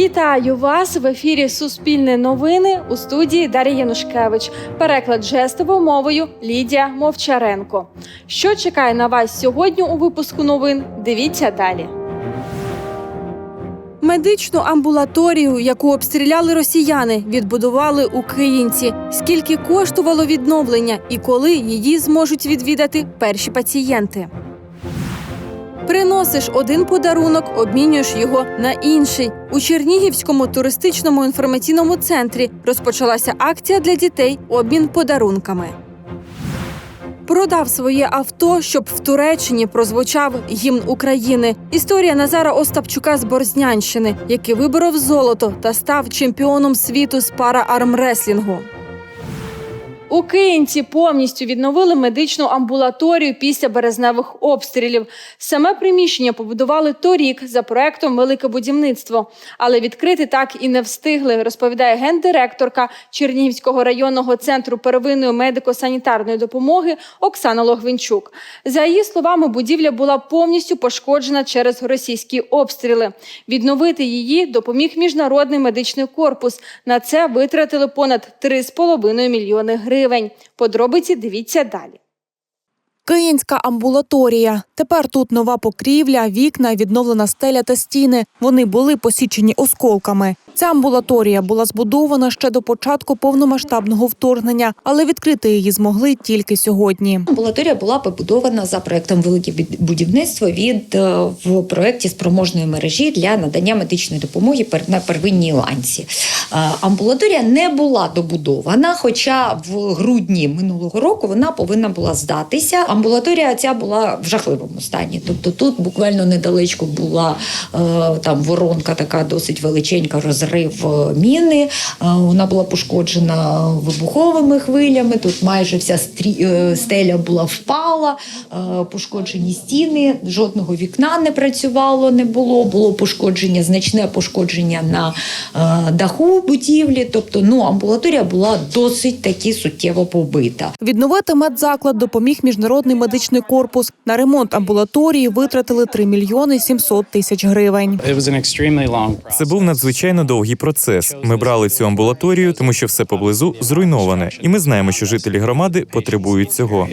Вітаю вас в ефірі Суспільне новини у студії Дар'я Янушкевич. Переклад жестовою мовою Лідія Мовчаренко. Що чекає на вас сьогодні у випуску новин? Дивіться далі. Медичну амбулаторію, яку обстріляли росіяни, відбудували українці. Скільки коштувало відновлення і коли її зможуть відвідати перші пацієнти? Приносиш один подарунок, обмінюєш його на інший. У Чернігівському туристичному інформаційному центрі розпочалася акція для дітей обмін подарунками. Продав своє авто, щоб в Туреччині прозвучав гімн України. Історія Назара Остапчука з Борзнянщини, який виборов золото та став чемпіоном світу з пара-армреслінгу. У Київці повністю відновили медичну амбулаторію після березневих обстрілів. Саме приміщення побудували торік за проектом Велике будівництво, але відкрити так і не встигли, розповідає гендиректорка Чернігівського районного центру первинної медико-санітарної допомоги Оксана Логвинчук. За її словами, будівля була повністю пошкоджена через російські обстріли. Відновити її допоміг міжнародний медичний корпус. На це витратили понад 3,5 мільйони гривень. Подробиці дивіться далі. Київська амбулаторія. Тепер тут нова покрівля, вікна, відновлена стеля та стіни. Вони були посічені осколками. Ця амбулаторія була збудована ще до початку повномасштабного вторгнення, але відкрити її змогли тільки сьогодні. Амбулаторія була побудована за проектом Велике будівництво від е, в проекті спроможної мережі для надання медичної допомоги на первинній ланці. Е, Амбулаторія не була добудована, хоча в грудні минулого року вона повинна була здатися. Амбулаторія ця була в жахливому стані. Тобто тут буквально недалечко була е, там воронка, така досить величенька, розрив е, міни. Е, Вона була пошкоджена вибуховими хвилями. Тут майже вся стеля була впала, пошкоджені стіни, жодного вікна не працювало, не було. Було пошкодження, значне пошкодження на даху будівлі. Тобто, ну амбулаторія була досить таки суттєво побита. Відновити медзаклад допоміг міжнародний медичний корпус. На ремонт амбулаторії витратили 3 мільйони 700 тисяч гривень. Це був надзвичайно довгий процес. Ми брали цю амбулаторію, тому що все поблизу зруйноване, і ми знаємо, що жителі громади потребують цього.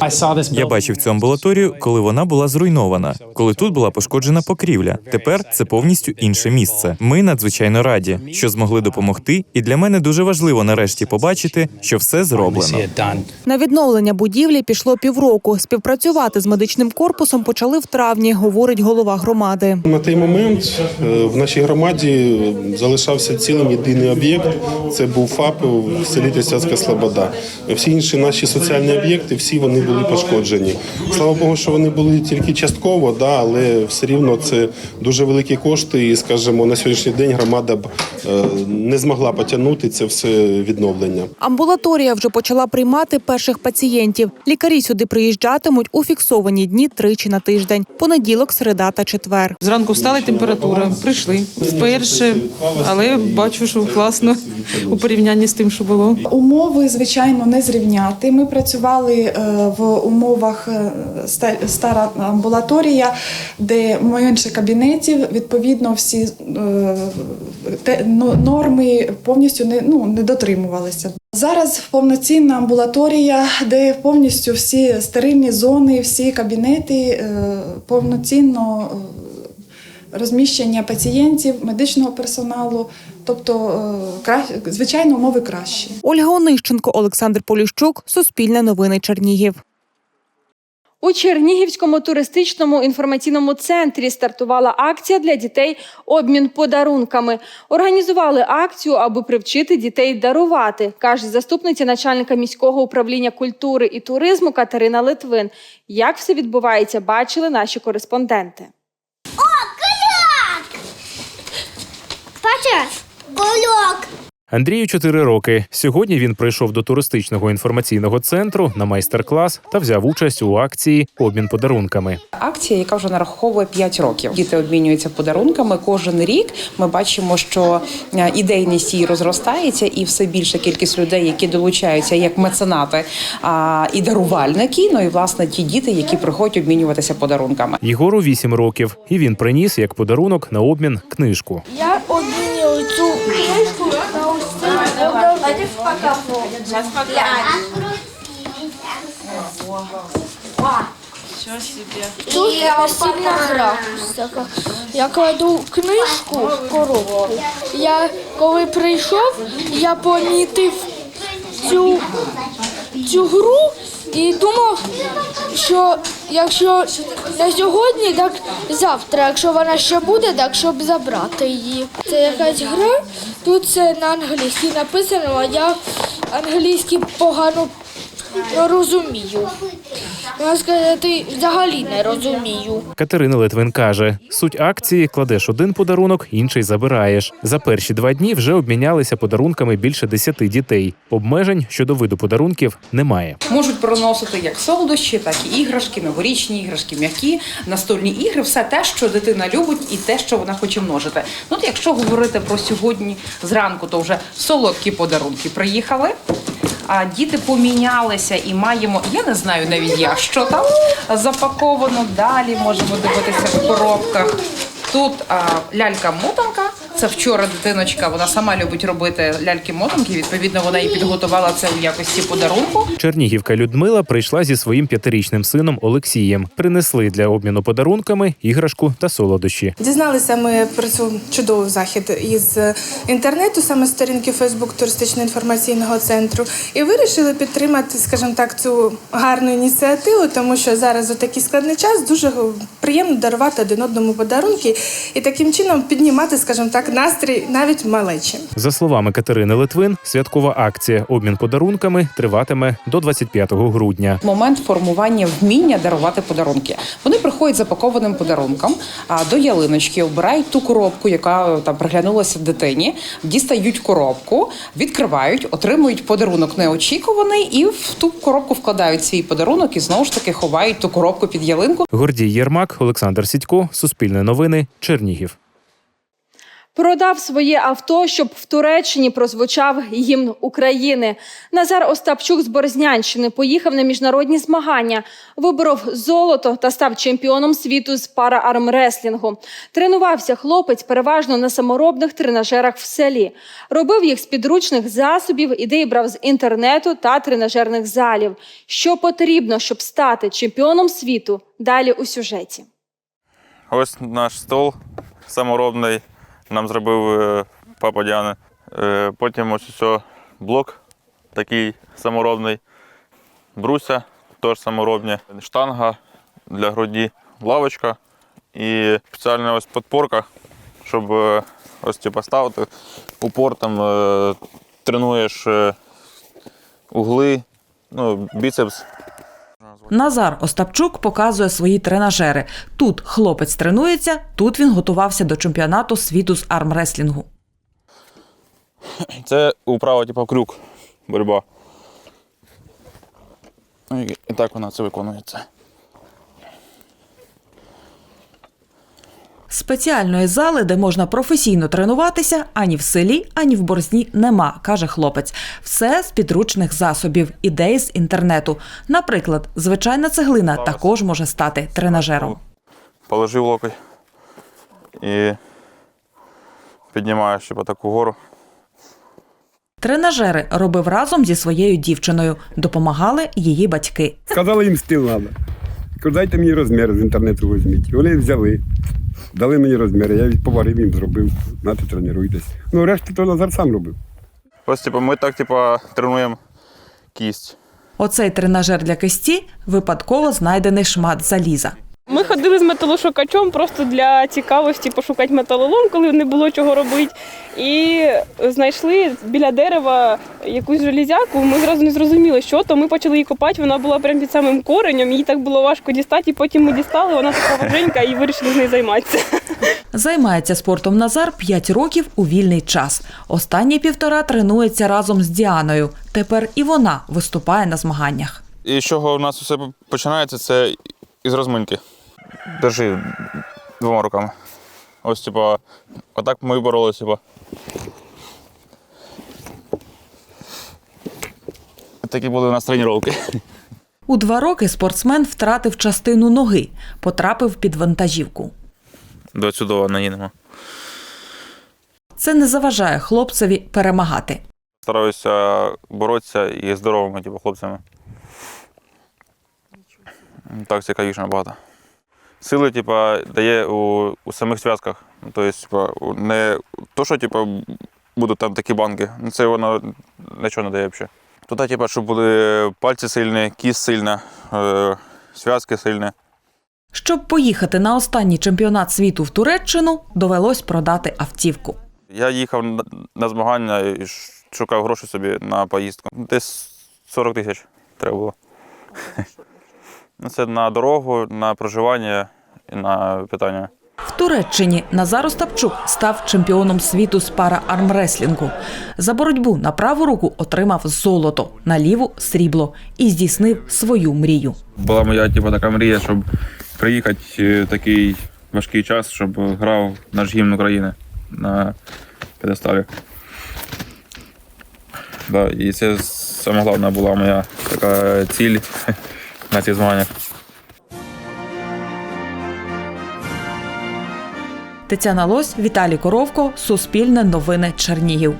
I Я бачив цю амбулаторію, коли вона була зруйнована, коли тут була пошкоджена покрівля. Тепер це повністю інше місце. Ми надзвичайно раді, що змогли допомогти, і для мене дуже важливо нарешті побачити, що все зроблено. На відновлення будівлі пішло півроку. Співпрацювати з медичним корпусом почали в травні, говорить голова громади. На той момент е, в нашій громаді залишався цілим єдиний об'єкт. Це був ФАП в селі Трясяцька Слобода. Всі інші наші соціальні об'єкти, всі вони були пошкоджені. Слава Богу, що вони були тільки частково, да, але все рівно це дуже великі кошти. І, скажімо, на сьогоднішній день громада б е, не змогла потягнути це все відновлення. Амбулаторія вже почала приймати перших пацієнтів. Лікарі сюди приїжджатимуть у фіксовані дні тричі на тиждень: понеділок, середа та четвер. Зранку встали температура, прийшли вперше, але бачу, що класно у порівнянні з тим, що було. Умови, звичайно, не зрівняти. Ми працювали е, в умовах е, стара амбулаторія, де менше кабінетів. Відповідно, всі е, те- норми повністю не, ну, не дотримувалися. Зараз повноцінна амбулаторія, де повністю всі стерильні зони, всі кабінети е, повноцінно. Розміщення пацієнтів, медичного персоналу, тобто, е, кра- звичайно, умови кращі. Ольга Онищенко, Олександр Поліщук, Суспільне новини Чернігів. У Чернігівському туристичному інформаційному центрі стартувала акція для дітей обмін подарунками. Організували акцію, аби привчити дітей дарувати, каже заступниця начальника міського управління культури і туризму Катерина Литвин. Як все відбувається, бачили наші кореспонденти. О Бачиш? Кольок. Андрію 4 роки. Сьогодні він прийшов до туристичного інформаційного центру на майстер-клас та взяв участь у акції Обмін подарунками. Акція, яка вже нараховує 5 років. Діти обмінюються подарунками кожен рік. Ми бачимо, що е, ідейність її розростається, і все більша кількість людей, які долучаються як меценати а, і дарувальники. Ну і власне ті діти, які приходять обмінюватися подарунками. Єгору 8 років, і він приніс як подарунок на обмін книжку. Я обмінюю цю книжку на ось. Я кладу книжку в коробку. Я коли прийшов, я помітив цю, цю гру і думав, що якщо не сьогодні, так завтра, якщо вона ще буде, так щоб забрати її. Це якась гра, тут це на англійській написано, а я англійський погано розумію. Можна сказати, взагалі не розумію. Катерина Литвин каже: суть акції кладеш один подарунок, інший забираєш. За перші два дні вже обмінялися подарунками більше десяти дітей. Обмежень щодо виду подарунків немає. Можуть приносити як солодощі, так і іграшки, новорічні іграшки, м'які, настольні ігри, все те, що дитина любить, і те, що вона хоче множити. Ну, якщо говорити про сьогодні зранку, то вже солодкі подарунки приїхали. А діти помінялися і маємо, я не знаю навіть що там запаковано. Далі можемо дивитися в коробках. Тут а, лялька-мотанка. Це вчора дитиночка, вона сама любить робити ляльки-мотанки. Відповідно, вона і підготувала це у якості подарунку. Чернігівка Людмила прийшла зі своїм п'ятирічним сином Олексієм. Принесли для обміну подарунками іграшку та солодощі. Дізналися ми про цю чудовий захід із інтернету, саме сторінки Фейсбук туристично-інформаційного центру, і вирішили підтримати, скажімо так, цю гарну ініціативу, тому що зараз у такий складний час дуже приємно дарувати один одному подарунки і таким чином піднімати, скажімо так, настрій навіть малечі. За словами Катерини Литвин, святкова акція Обмін подарунками триватиме до 25 грудня. Момент формування вміння дарувати подарунки. Вони приходять запакованим подарунком а, до ялиночки, обирають ту коробку, яка там приглянулася дитині, дістають коробку, відкривають, отримують подарунок неочікуваний, і в ту коробку вкладають свій подарунок і знову ж таки ховають ту коробку під ялинку. Гордій Єрмак, Олександр Сідько, Суспільне новини, Чернігів. Продав своє авто, щоб в Туреччині прозвучав гімн України. Назар Остапчук з Борзнянщини поїхав на міжнародні змагання, виборов золото та став чемпіоном світу з параармреслінгу. Тренувався хлопець переважно на саморобних тренажерах в селі. Робив їх з підручних засобів, ідеї брав з інтернету та тренажерних залів. Що потрібно, щоб стати чемпіоном світу? Далі у сюжеті. Ось наш стол саморобний. Нам зробив е, папа Діани. Е, Потім ось ось блок такий саморобний. Бруся теж саморобні. Штанга для груді, лавочка і спеціальна ось підпорка, щоб е, ось типу, ставити упор, там тренуєш угли, ну, біцепс. Назар Остапчук показує свої тренажери. Тут хлопець тренується, тут він готувався до чемпіонату світу з армреслінгу. Це управа, типу, крюк, боротьба. І так вона це виконується. Спеціальної зали, де можна професійно тренуватися, ані в селі, ані в борзні нема, каже хлопець. Все з підручних засобів, ідеї з інтернету. Наприклад, звичайна цеглина також може стати тренажером. Положив локоть і піднімаєш типу, таку гору. Тренажери робив разом зі своєю дівчиною. Допомагали її батьки. Сказали їм стіл треба. Кажу, мені розмір з інтернету візьміть. Вони взяли, дали мені розміри, я поварив їм, зробив, знаєте, тренуйтесь. Ну, решту то Назар сам робив. Ось типу, ми так типу, тренуємо кість. Оцей тренажер для кисті випадково знайдений шмат заліза. Ми ходили з металошукачом просто для цікавості пошукати металолом, коли не було чого робити. І знайшли біля дерева якусь железяку. Ми зразу не зрозуміли, що то. Ми почали її копати. Вона була прямо під самим коренем. Її так було важко дістати. І потім ми дістали. Вона така важенька і вирішили з нею займатися. Займається спортом Назар 5 років у вільний час. Останні півтора тренується разом з Діаною. Тепер і вона виступає на змаганнях. І з чого у нас все починається, це із розминки. Держи двома руками. Ось, типа, отак ми боролися, типа. Такі були у нас тренування. У два роки спортсмен втратив частину ноги, потрапив під вантажівку. До чудово наїдемо. Це не заважає хлопцеві перемагати. Стараюся боротися і здоровими, типу, хлопцями. Так цікавіше набагато. Сили, типа, дає у, у самих зв'язках. Тобто, типа, не то, що типа, будуть там такі банки, ну це воно нічого не дає взагалі. Туди, типа, щоб були пальці сильні, кіст сильна, е, зв'язки сильні. Щоб поїхати на останній чемпіонат світу в Туреччину, довелось продати автівку. Я їхав на змагання і шукав гроші собі на поїздку. Десь 40 тисяч треба було. Це на дорогу, на проживання і на питання. В Туреччині Назар Остапчук став чемпіоном світу з пара-армреслінгу. За боротьбу на праву руку отримав золото, на ліву срібло і здійснив свою мрію. Була моя типу, така мрія, щоб приїхати такий важкий час, щоб грав наш гімн України на п'єдесталі. Да, і це саме головна була моя така ціль на цих змаганнях. Тетяна Лось, Віталій Коровко, Суспільне новини Чернігів.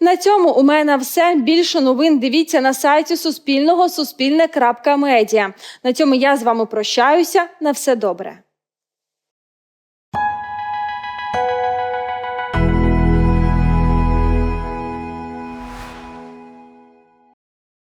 На цьому у мене все. Більше новин дивіться на сайті Суспільного Суспільне.Медіа. На цьому я з вами прощаюся. На все добре.